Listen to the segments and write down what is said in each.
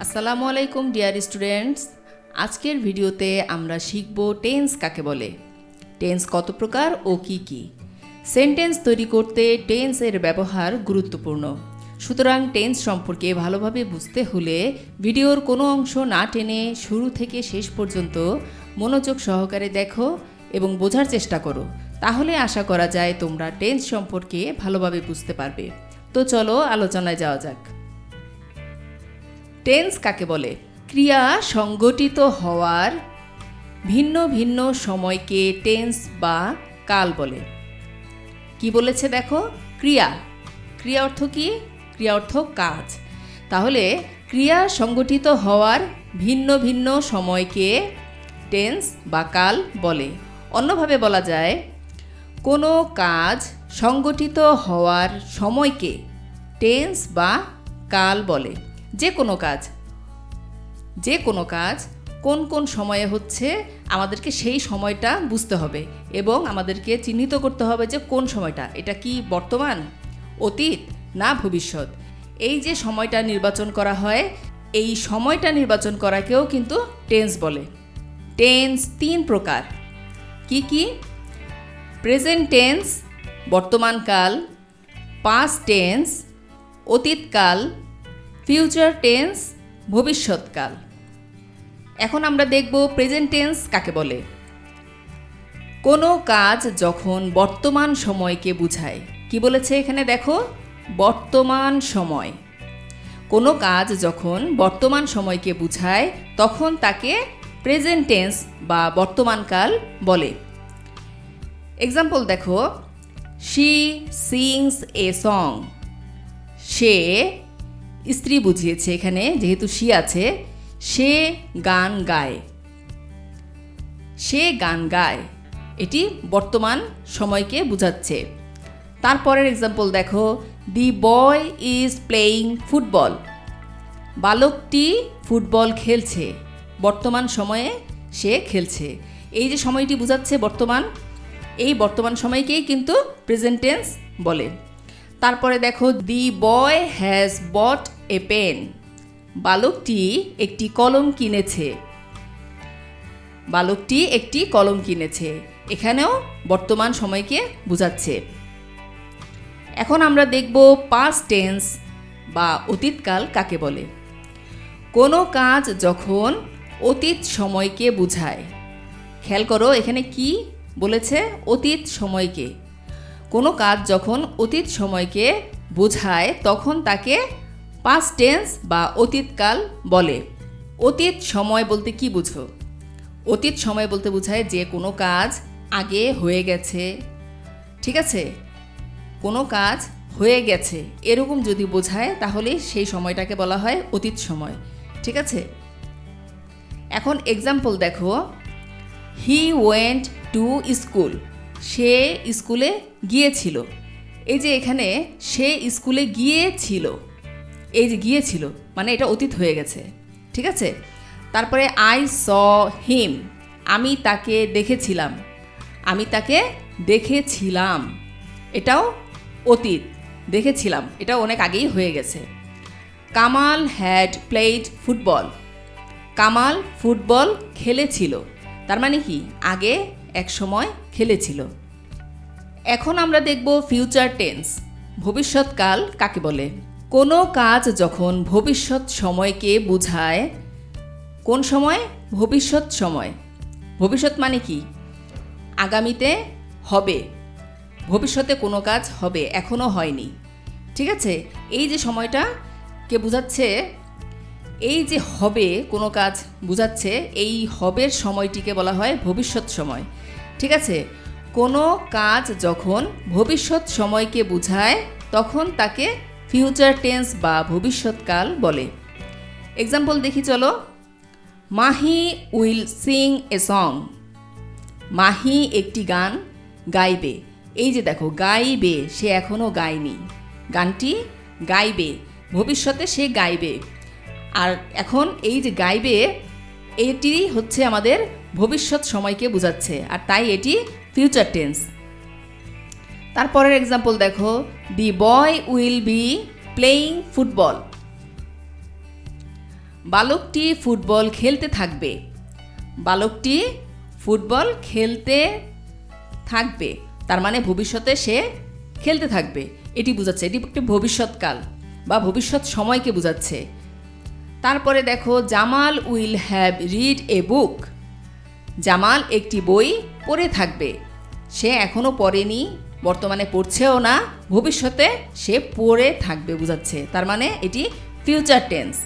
আসসালামু আলাইকুম, dear students. আজকের ভিডিওতে আমরা শিখব টেন্স কাকে বলে। টেন্স কত প্রকার ও কি কি? সেন্টেন্স তৈরি করতে টেন্স এর ব্যবহার গুরুত্বপূর্ণ। সুতরাং টেন্স সম্পর্কে ভালোভাবে বুঝতে হলে ভিডিওর কোনো অংশ না টেনে শুরু থেকে শেষ পর্যন্ত মনোযোগ সহকারে দেখো এবং বোঝার চেষ্টা করো। তাহলে আশা করা যায় তোমরা টেন্স সম্পর্কে ভালোভাবে বুঝতে পারবে। তো চলো আলোচনায় যাওয়া যাক। টেন্স কাকে বলে? ক্রিয়া সংগঠিত হওয়ার ভিন্ন ভিন্ন সময়কে টেন্স বা কাল বলে। কি বলেছে দেখো? ক্রিয়া। ক্রিয়া অর্থ কি? ক্রিয়া অর্থ কাজ। তাহলে ক্রিয়া সংগঠিত হওয়ার ভিন্ন ভিন্ন সময়কে টেন্স বা কাল বলে। অন্যভাবে বলা যায়, কোনো কাজ সংগঠিত হওয়ার সময়কে টেন্স বা কাল বলে। যে কোনো কাজ, যে কোনো কাজ কোন কোন সময়ে হচ্ছে আমাদেরকে সেই সময়টা বুঝতে হবে এবং আমাদেরকে চিহ্নিত করতে হবে যে কোন সময়টা, এটা কি বর্তমান, অতীত না ভবিষ্যৎ। এই যে সময়টা নির্বাচন করা হয়, এই সময়টা নির্বাচন করাকেও কিন্তু টেন্স বলে। টেন্স তিন প্রকার। কি কি? প্রেজেন্ট টেন্স বর্তমানকাল পাস্ট টেন্স অতীতকাল ফিউচার টেন্স ভবিষ্যৎকাল। এখন আমরা দেখব প্রেজেন্ট টেন্স কাকে বলে। কোনো কাজ যখন বর্তমান সময়কে বুঝায়, কি বলেছে এখানে দেখো? বর্তমান সময়। কোনো কাজ যখন বর্তমান সময়কে বুঝায়, তখন তাকে প্রেজেন্ট টেন্স বা বর্তমানকাল বলে। এক্সাম্পল দেখো শি সিংস এ সং সে স্ত্রী বুঝিয়েছে এখানে, যেহেতু সি আছে, সে গান গায়। সে গান গায়। এটি বর্তমান সময়কে বোঝাচ্ছে। তারপরের এক্সাম্পল দেখো the boy is playing football বালকটি ফুটবল খেলছে। বর্তমান সময়ে সে খেলছে। এই যে সময়টি বোঝাচ্ছে বর্তমান, এই বর্তমান সময়কেই কিন্তু প্রেজেন্টেন্স বলে। তারপরে দেখো the boy has bot a pen বালকটি একটি কলম কিনেছে। বালকটি একটি কলম কিনেছে। এখানেও বর্তমান সময়কে বোঝাচ্ছে। এখন আমরা দেখব পাস টেন্স বা অতীতকাল কাকে বলে। কোনো কাজ যখন অতীত সময়কে বোঝায়। খেয়াল করো, এখানে কি বলেছে? অতীত সময়কে। কোনো কাজ যখন অতীত সময়কে বোঝায়, তখন তাকে পাস্ট টেন্স বা অতীতকাল বলে। অতীত সময় বলতে কি বুঝো? অতীত সময় বলতে বোঝায় যে কোনো কাজ আগে হয়ে গেছে। ঠিক আছে? কোনো কাজ হয়ে গেছে। এরকম যদি বোঝায়, তাহলে সেই সময়টাকে বলা হয় অতীত সময়। ঠিক আছে? এখন এক্সাম্পল দেখো। হি ওয়েন্ট টু স্কুল সে স্কুলে গিয়েছিল। এই যে এখানে সে স্কুলে গিয়েছিল। এই যে গিয়েছিল মানে এটা অতীত হয়ে গেছে, ঠিক আছে? তারপরে আই স হিম আমি তাকে দেখেছিলাম। আমি তাকে দেখেছিলাম। এটাও অতীত। দেখেছিলাম। এটা অনেক আগেই হয়ে গেছে। Kamal had played football Kamal football খেলেছিল। তার মানে কি? আগে এক সময় খেলেছিল। এখন আমরা দেখব ফিউচার টেন্স ভবিষ্যৎকাল কাকে বলে? কোনো কাজ যখন ভবিষ্যৎ সময়কে বোঝায়, কোন সময়? ভবিষ্যৎ সময়। ভবিষ্যৎ মানে কি? আগামীতে হবে। ভবিষ্যতে কোনো কাজ হবে এখনও হয়নি। ঠিক আছে? এই যে সময়টা কে বোঝাচ্ছে এই যে হবে, কোনো কাজ বোঝাচ্ছে, এই হবের সময়টিকে বলা হয় ভবিষ্যৎ সময়। ঠিক আছে? কোনো কাজ যখন ভবিষ্যৎ সময়কে বোঝায়, তখন তাকে ফিউচার টেন্স বা ভবিষ্যৎকাল বলে। এক্সাম্পল দেখি, চলো। Mahi will sing a song. Mahi একটি গান গাইবে। এই যে দেখো, গাইবে, সে এখনও গায়নি। গানটি গাইবে, ভবিষ্যতে সে গাইবে। আর এখন এই যে গাইবে, এটি হচ্ছে আমাদের ভবিষ্যৎ সময়কে বোঝাচ্ছে, আর তাই এটি ফিউচার টেন্স তারপরের এক্সাম্পল দেখো the boy will be playing football বালকটি ফুটবল খেলতে থাকবে। বালকটি ফুটবল খেলতে থাকবে, তার মানে ভবিষ্যতে সে খেলতে থাকবে। এটি বোঝাচ্ছে, এটি একটি ভবিষ্যৎকাল বা ভবিষ্যৎ সময়কে বোঝাচ্ছে। তারপরে দেখো, Jamal will have read a book. Jamal একটি বই পড়ে থাকবে। সে এখনও পড়েনি, বর্তমানে পড়ছেও না, ভবিষ্যতে সে পড়ে থাকবে বোঝাচ্ছে। তার মানে এটি ফিউচার টেন্স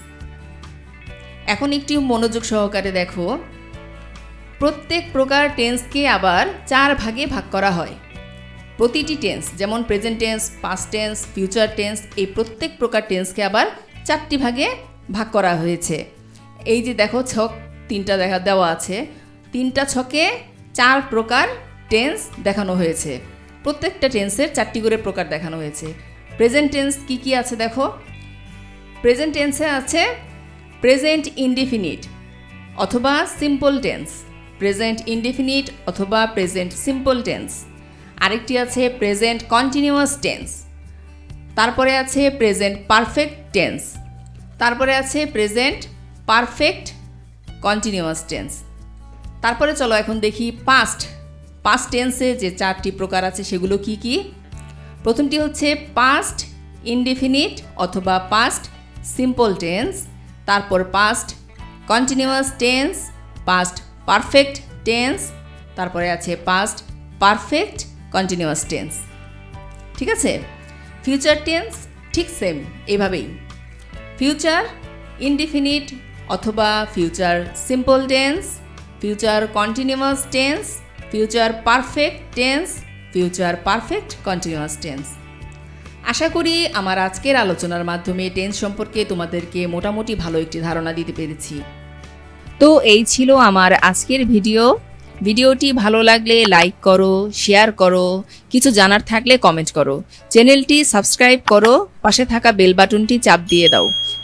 এখন একটি মনোযোগ সহকারে দেখো, প্রত্যেক প্রকার টেন্সকে আবার চার ভাগে ভাগ করা হয়। প্রতিটি টেন্স যেমন present tense past tense future tense এই প্রত্যেক প্রকার টেন্সকে আবার চারটি ভাগে ভাগ করা হয়েছে। এই যে দেখো ছক, তিনটা দেখা দেওয়া আছে। তিনটা ছকে চার প্রকার টেন্স দেখানো হয়েছে। প্রত্যেকটা টেন্সের চারটি করে প্রকার দেখানো হয়েছে। প্রেজেন্ট টেন্স কী কী আছে দেখো? প্রেজেন্ট টেন্সে আছে প্রেজেন্ট ইনডিফিনিট অথবা সিম্পল টেন্স। প্রেজেন্ট ইনডিফিনিট অথবা প্রেজেন্ট সিম্পল টেন্স। আরেকটি আছে প্রেজেন্ট কন্টিনিউয়াস টেন্স। তারপরে আছে প্রেজেন্ট পারফেক্ট টেন্স। তারপরে আছে প্রেজেন্ট পারফেক্ট কন্টিনিউয়াস টেন্স তারপরে চলো এখন দেখি পাস্ট পাস্ট টেন্সে যে চারটি প্রকার আছে, সেগুলো কি কি? প্রথমটি হচ্ছে পাস্ট ইনডিফিনিট অথবা পাস্ট সিম্পল টেন্স তারপর past continuous tense past perfect tense তারপরে আছে পাস্ট পারফেক্ট কন্টিনিউয়াস টেন্স ঠিক আছে? ফিউচার টেন্স ঠিক সেম এভাবেই। ফিউচার ইনডিফিনিট অথবা future simple tense future continuous tense future perfect tense future perfect continuous tense আশা করি আমার আজকের আলোচনার মাধ্যমে টেন্স সম্পর্কে তোমাদেরকে মোটামুটি ভালো একটি ধারণা দিতে পেরেছি। তো এই ছিল আমার আজকের ভিডিও। ভিডিওটি ভালো লাগলে লাইক করো শেয়ার করো, কিছু জানার থাকলে কমেন্ট করো। চ্যানেলটি সাবস্ক্রাইব করো, পাশে থাকা বেল বাটনটি চাপ দিয়ে দাও।